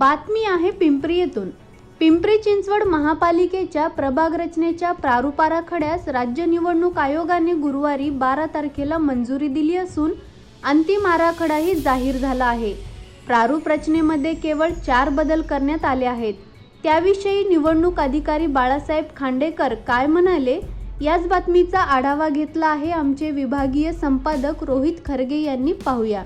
बातमी आहे पिंपरी येथून पिंपरी चिंचवड महापालिकेच्या प्रभाग रचनेच्या प्रारूप आराखड्यास राज्य निवडणूक आयोगाने गुरुवारी बारा तारखेला मंजुरी दिली असून अंतिम आराखडाही जाहीर झाला आहे. प्रारूप रचनेमध्ये केवळ चार बदल करण्यात आले आहेत. त्याविषयी निवडणूक अधिकारी बाळासाहेब खांडेकर काय म्हणाले? याच बातमीचा आढावा घेतला आहे आमचे विभागीय संपादक रोहित खरगे यांनी. पाहूया.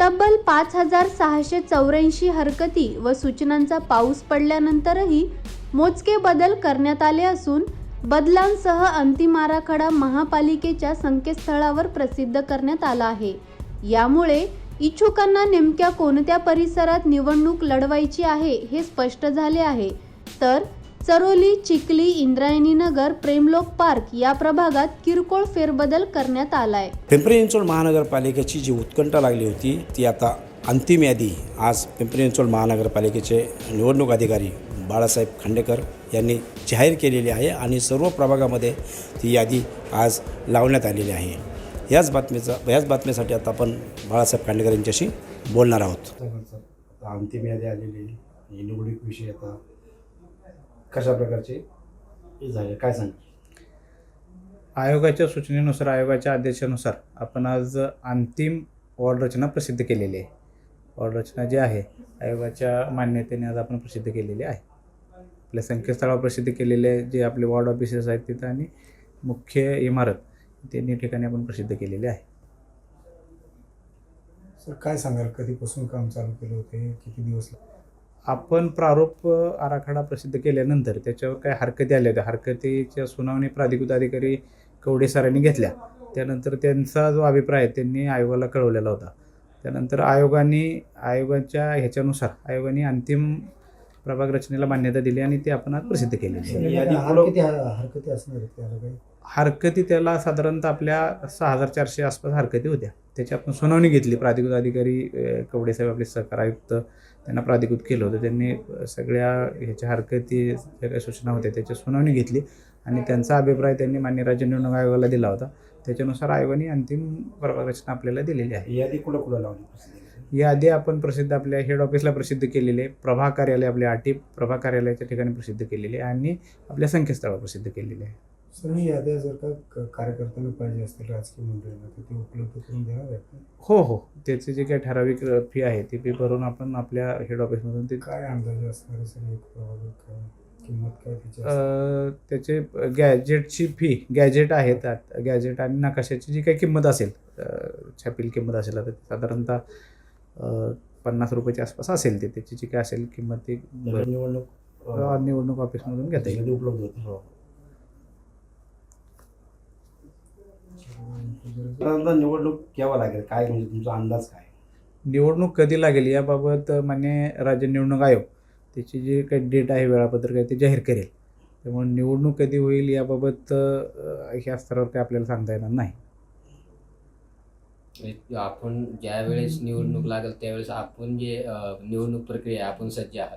तब्बल पाच हजार सहाशे चौऱ्याऐंशी हरकती व सूचनांचा पाऊस पडल्यानंतरही मोजके बदल करण्यात आले असून बदलांसह अंतिम आराखडा महापालिकेच्या संकेतस्थळावर प्रसिद्ध करण्यात आला आहे. यामुळे इच्छुकांना नेमक्या कोणत्या परिसरात निवडणूक लढवायची आहे हे स्पष्ट झाले आहे. तर चरोली चिखली इंद्रायणी नगर प्रेमलोक पार्क या प्रभागात किरकोळ फेरबदल करण्यात आलाय. पिंपरी चिंचवड महानगरपालिकेची जी उत्कंठा लागली होती ती आता अंतिम यादी. आज पिंपरी चिंचवड महानगरपालिकेचे निवडणूक अधिकारी बाळासाहेब खांडेकर यांनी जाहीर केलेली आहे आणि सर्व प्रभागामध्ये ती यादी आज लावण्यात आलेली आहे. याच बातमीचा याच बातमीसाठी आता आपण बाळासाहेब खांडेकर यांच्याशी बोलणार आहोत. आता अंतिम यादी आलेली आहे. निवडणुकीविषयी आता कशा प्रकारचे हे झाले. काय सांग आयोगाच्या सूचनेनुसार आयोगाच्या आदेशानुसार आपण आज अंतिम वॉर्ड रचना प्रसिद्ध केलेली आहे. वॉर्ड रचना जी आहे आयोगाच्या मान्यतेने आज आपण प्रसिद्ध केलेली आहे. आपल्या संकेतस्थळावर प्रसिद्ध केलेले जे आपले वॉर्ड ऑफिसेस आहेत तिथं आणि मुख्य इमारत तिन्ही ठिकाणी आपण प्रसिद्ध केलेली आहे. सर काय सांगाल? कधीपासून काम चालू केलं होते? किती दिवस लागले? आपण प्रारूप आराखडा प्रसिद्ध केल्यानंतर त्याच्यावर काय हरकती आल्या होत्या. हरकतीच्या सुनावणी प्राधिकृत अधिकारी कवडे सरांनी घेतल्या. त्यानंतर त्यांचा जो अभिप्राय आहे त्यांनी आयोगाला कळवलेला होता. त्यानंतर आयोगाने आयोगाच्या ह्याच्यानुसार आयोगाने अंतिम प्रभाग रचनेला मान्यता दिली आणि ती आपण आज प्रसिद्ध ही हार- हरकती असणार हरकती त्याला साधारणतः आपल्या सहा हजार चारशे आसपास हरकती होत्या. त्याची आपण सुनावणी घेतली. प्राधिकृत अधिकारी अ, कवडेसाहेब आपले सहकार आयुक्त त्यांना प्राधिकृत केलं होतं. त्यांनी सगळ्या ह्याच्या हरकती ज्या काही सूचना होत्या त्याची सुनावणी घेतली आणि त्यांचा अभिप्राय त्यांनी मान्य राज्य निवडणूक आयोगाला दिला होता. त्याच्यानुसार आयोगाने अंतिम प्रभाग रचना आपल्याला दिलेली आहे. यादी कुठं कुठं लावली? यादी आपण प्रसिद्ध आपल्या हेड ऑफिसला प्रसिद्ध केलेली आहे प्रभा कार्यालय आपल्या आटी प्रभा कार्यालयाच्या ठिकाणी प्रसिद्ध केलेली आहे आणि आपल्या संकेतस्थळावर प्रसिद्ध केलेली आहे सर ही याद्या जर का कार्यकर्त्यांना पाहिजे असतील राजकीय मंडळींना तर ते उपलब्ध करून देणार आहेत? हो हो त्याची जी काही ठराविक फी आहे ती फी भरून आपण आपल्या हेड ऑफिसमधून ते काय अंदाजे असणार आहे सर एक काय किंमत काय त्याची? अ, त्याचे गॅजेटची फी गॅजेट आहेत त्यात गॅजेट आणि नकाशाची जी काही किंमत असेल अ, छापील किंमत असेल आता ती साधारणतः पन्नास रुपयाच्या आसपास असेल ते त्याची जी काय असेल किंमत ती निवडणूक निवडणूक ऑफिसमधून घेता येईल. उपलब्ध होती हो निवडणूक केव्हा लागेल? काय म्हणजे तुमचा अंदाज काय? निवडणूक कधी लागेल याबाबत मान्य राज्य निवडणूक आयोग त्याची जी काही डेट आहे वेळापत्रक आहे ते जाहीर करेल. त्यामुळे निवडणूक कधी होईल याबाबत ह्या स्तरावर काही आपल्याला सांगता येणार नाही. आपण ज्या वेळेस निवडणूक लागेल त्यावेळेस आपण जे निवडणूक प्रक्रिया आहे, आपण सज्ज आहात.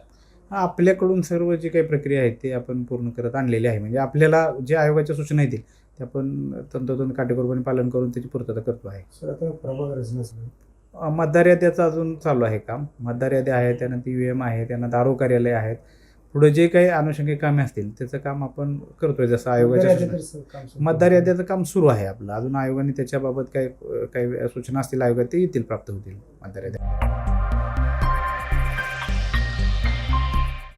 आपल्याकडून सर्व जी काही प्रक्रिया आहे ते आपण पूर्ण करत आणलेली आहे. म्हणजे आपल्याला जे आयोगाच्या सूचना येतील ते आपण तंतोतंत काटेकोरपणे पालन करून त्याची पूर्तता करतो आहे. सर आता प्रभाग रचना मतदार याद्याचं अजून चालू आहे काम. मतदार याद्या आहे त्यानंतर यू एम आहे त्यांना दारो कार्यालय आहेत. पुढे जे काही अनुषंगिक कामे असतील त्याचं काम आपण करतोय. जसं आयोगाच्या मतदार. याद्याचं काम सुरू आहे आपलं. अजून आयोगाने त्याच्याबाबत काही काही सूचना असतील आयोगात ते येतील प्राप्त होतील. मतदार याद्या